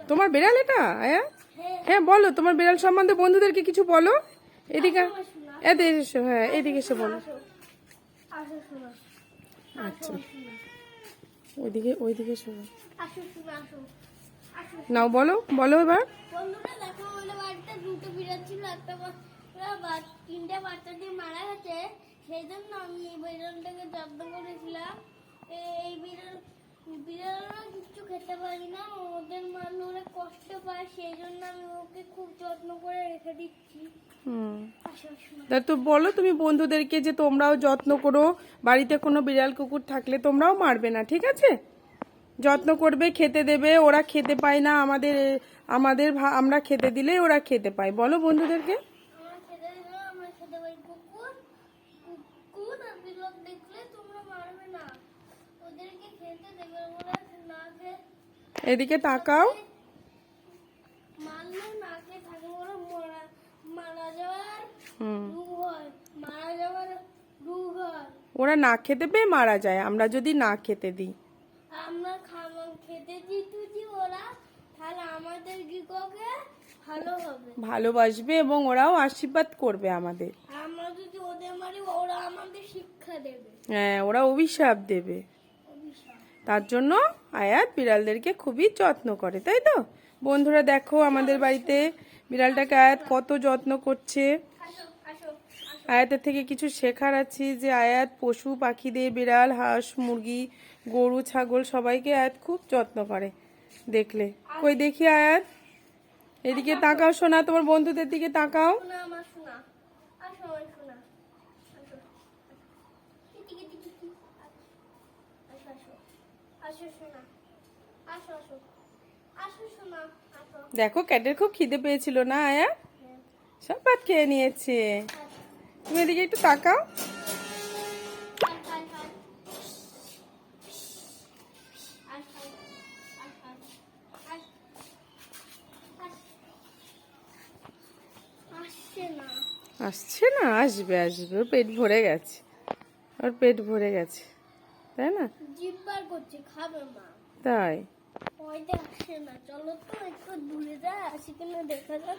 তোমার বিড়াল এটা আয়া? হ্যাঁ। হ্যাঁ বলো তোমার বিড়াল সম্বন্ধে বন্ধুদেরকে কিছু বলো? এদিকে এদিকে এসো হ্যাঁ এদিকে এসে বলো। আচ্ছা। ওইদিকে ওইদিকে শোনো নাও বলো বলো এবার। তিনটে বাচ্চা দিয়ে মারা গেছে। সেই জন্য আমি এই যত্ন করেছিলাম। খেতে পারি না ওদের মারলে ওরা কষ্ট পায় সেই জন্য আমি ওকে খুব যত্ন করে রেখে দিচ্ছি। হুম। তা তো বলো তুমি বন্ধুদেরকে যে তোমরাও যত্ন করো বাড়িতে কোনো বিড়াল কুকুর থাকলে তোমরাও মারবে না ঠিক আছে? যত্ন করবে খেতে দেবে ওরা খেতে পায় না আমাদের আমাদের আমরা খেতে দিলে ওরা খেতে পায়। বলো বন্ধুদেরকে। আমরা খেতে আমরা খেতে পারি কুকুর কুকুর আর বিড়াল দেখলে তোমরা মারবে না ওদেরকে খেতে দেবে ওরা না খেয়ে এদিকে তাকাও মারলে নাকে থাকে ওরা মারা মারা যাওয়ার হুম রোগ হয় মারা যাওয়ার রোগ হয় ওরা না খেতে পেয়ে মারা যায় আমরা যদি না খেতে দিই। আমরা খেতে দিই যদি ওরা তাহলে আমাদের গৃহকে ভালো হবে। ভালোবাসবে এবং ওরাও আশীর্বাদ করবে আমাদের। আমরা যদি ওদের মারি ওরা আমাদের শিক্ষা দেবে। হ্যাঁ ওরা অভিশাপ দেবে। তার জন্য আয়াত বিড়ালদেরকে খুবই যত্ন করে, তাই তো? বন্ধুরা দেখো আমাদের বাড়িতে বিড়ালটাকে আয়াত কত যত্ন করছে। আয়াতের থেকে কিছু শেখার আছে যে আয়াত পশু পাখিদের বিড়াল, হাঁস, মুরগি, গরু, ছাগল সবাইকে আয়াত খুব যত্ন করে। দেখলে। কই দেখি আয়াত? এদিকে তাকাও শোনা তোমার বন্ধুদের দিকে তাকাও। দেখো ক্যাটের খুব খিদে পেয়েছিল না আয়া? সব ভাত খেয়ে নিয়েছে। তুমি এদিকে একটু তাকাও। আসছে না আসবে আসবে। ওর পেট ভরে গেছে। ওর পেট ভরে গেছে। তাই না? জিব্বার করছে খাবে মা। তাই? ওইটা দেখছে না। চলো তো একটু দূরে যা আসি কিনা দেখা যাক।